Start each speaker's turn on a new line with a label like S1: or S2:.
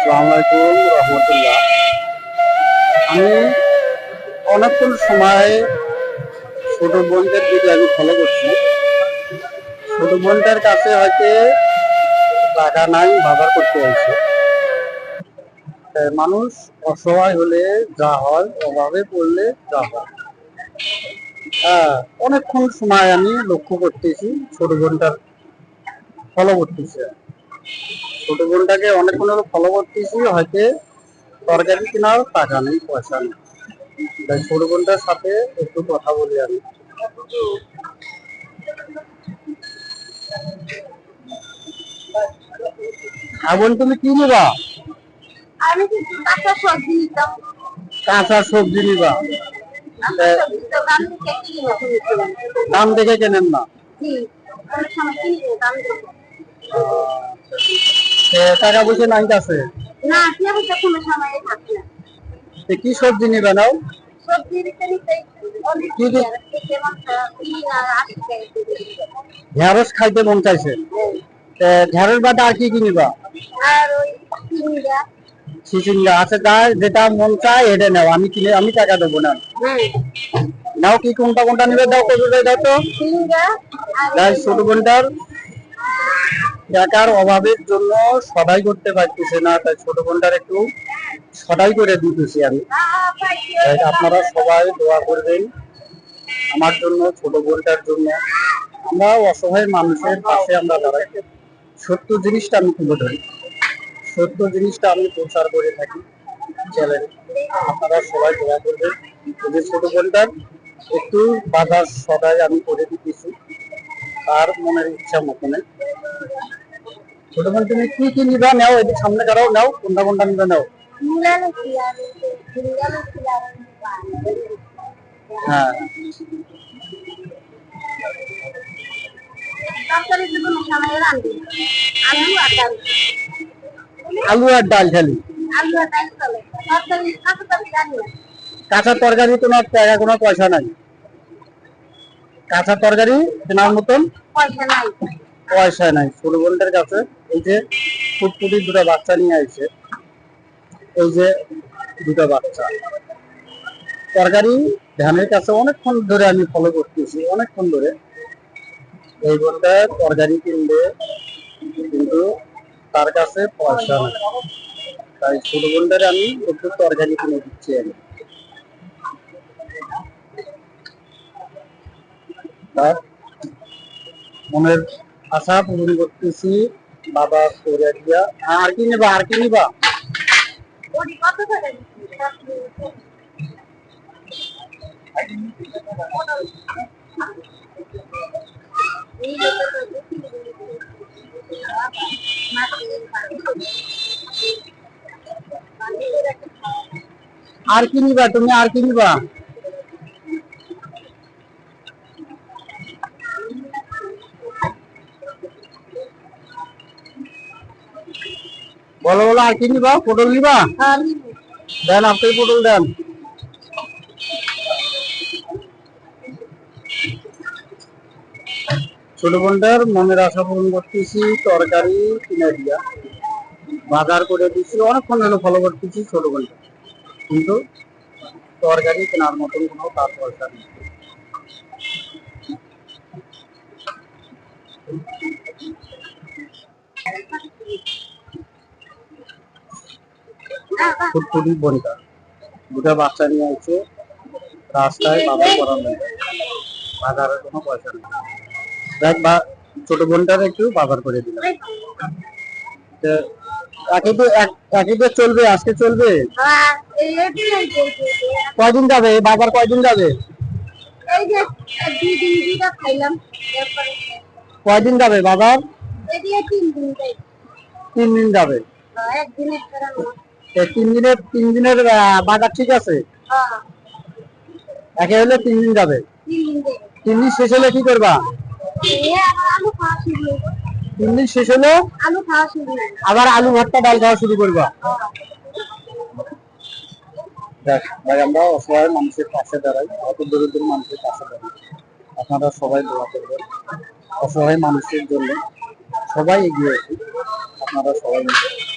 S1: আসসালামাইকুম রহমতুল্লাহ। আমি অনেকক্ষণ সময় ছোট বোনদের দিকে আমি ফলো করছি। ছোট বোনটার কাছে হয়তো টাকা নাই, বাজার করতে তাই মানুষ অসহায় হলে যা হয়, অভাবে পড়লে যা হয়। হ্যাঁ অনেকক্ষণ সময় আমি লক্ষ্য করতেছি, ছোট বোনটার ফলো করতেছি। ছোট বোনটাকে অনেকক্ষণ হলো ফলো করতেছি হয়তো তরকারি কেনার টাকা নেই পয়সা নেই। তাই ছোট বোনটার সাথে একটু কথা বলি আমি। হ্যাঁ তুমি কি নিবা?
S2: আমি কাঁচা সবজি নিতাম।
S1: কাঁচা সবজি নিবা।
S2: দাম
S1: দেখে কেনেন না?
S2: দাম দেখে
S1: টাকা পয়সা নাই কাছে?
S2: না কিনে বলতে কোনো সময় থাকে না।
S1: কি সবজি নিবে নাও?
S2: সবজি নিতে নিতে
S1: কি ঢেঁড়স খাইতে মন চাইছে? এ, ঢেঁড়স বাদে আর কি কি নিবা?
S2: আর ওই
S1: চিচিঙ্গা আছে যা যেটা মন চায় এটা নাও। আমি কিনে আমি টাকা দেবো না।
S2: হ্যাঁ।
S1: নাও কি কোনটা কোনটা নিবে? দাও করে দাও তো। ছোট বোনটার। টাকার অভাবের জন্য সদাই করতে পারতেছে না, তাই ছোট বোনটার একটু সদাই করে দিতেছি আমি। আপনারা সবাই দোয়া করবেন আমার জন্য, ছোট বোনটার জন্য। আমরা অসহায় মানুষের পাশে আমরা দাঁড়াই। সত্য জিনিসটা আমি তুলে ধরি। সত্য জিনিসটা আমি প্রচার করে থাকি চ্যানেলে। আপনারা সবাই দোয়া করবেন। যে ছোট বোনটার একটু বাজার সদাই আমি করে দিতেছি। তার মনের ইচ্ছা মতনে। ছোট তুমি কি কি নিবা নাও সামনে কারাও নাও, কোনটা কোনটা নিবে নাও। হ্যাঁ।
S2: আলু আর ডাল
S1: খালি
S2: কাঁচা তরকারি
S1: তোমার টাকা কোনো পয়সা নাই। কাঁচা তরকারি কেনার মতন।
S2: পয়সা নাই।
S1: পয়সা নাই। ছোট বোনটার কাছে এই যে ফুটফুটি দুটো বাচ্চা নিয়ে আসছে এই যে দুটো বাচ্চা। তরকারি ধ্যানের কাছে অনেকক্ষণ ধরে আমি ফলো করতেছি, অনেকক্ষণ ধরে। এই বোনটা তরকারি কিনবে, কিন্তু তার কাছে পয়সা নেই। তাই ছোট বোনটারে আমি একটু তরকারি কিনে দিচ্ছি আমি। মনের আশা পূরণ করতেছি বাবা করে দিয়া আর কি নিবা আর কি নিবা
S2: ওটি কত করে
S1: আর কি নিবা তুমি আর কি নিবা বলো বলো আর কি নিবা? পটল নিবা? দেন আপনি পটল দেন। ছোট বোনটার মনের আশা পূরণ করতেছি তরকারি কিনে দিয়া। বাজার করে দিচ্ছি অনেকক্ষণ হলো ফলো করতেছি ছোট বোনটা। কিন্তু তরকারি কেনার মতন কোনো তার পয়সা নেই। ফুটফুটি দুটা বাচ্চা নিয়ে রাস্তায় বাজার করার মতো বাজারের কোনো পয়সা নেই। দেখ বা ছোট বোনটার একটু বাজার করে দিলাম। তো একে তো এক- একে তো চলবে আজকে চলবে? কয়দিন যাবে? বাজার কয়দিন যাবে?
S2: এই যে দুই দিন দুইটা খাইলাম
S1: কয়দিন যাবে বাজার?
S2: তিন দিন যাই।
S1: তিন দিন যাবে।
S2: একদিনের বেড়ানো
S1: এই তিন দিনের তিন দিনের বাজার ঠিক আছে?
S2: হ্যাঁ।
S1: একে হলে তিন দিন যাবে।
S2: তিন দিন
S1: শেষ হলে কি করবা? তিন দিন শেষ হলে
S2: খাওয়া শুরু
S1: আবার আলু ভর্তা ডাল খাওয়া শুরু করবা। দেখ ভাই আমরা অসহায় মানুষের পাশে দাঁড়াই অত দরিদ্র মানুষের পাশে দাঁড়াই। আপনারা সবাই দোয়া করবেন। অসহায় মানুষের জন্য সবাই এগিয়ে আসুন আপনারা সবাই মিলে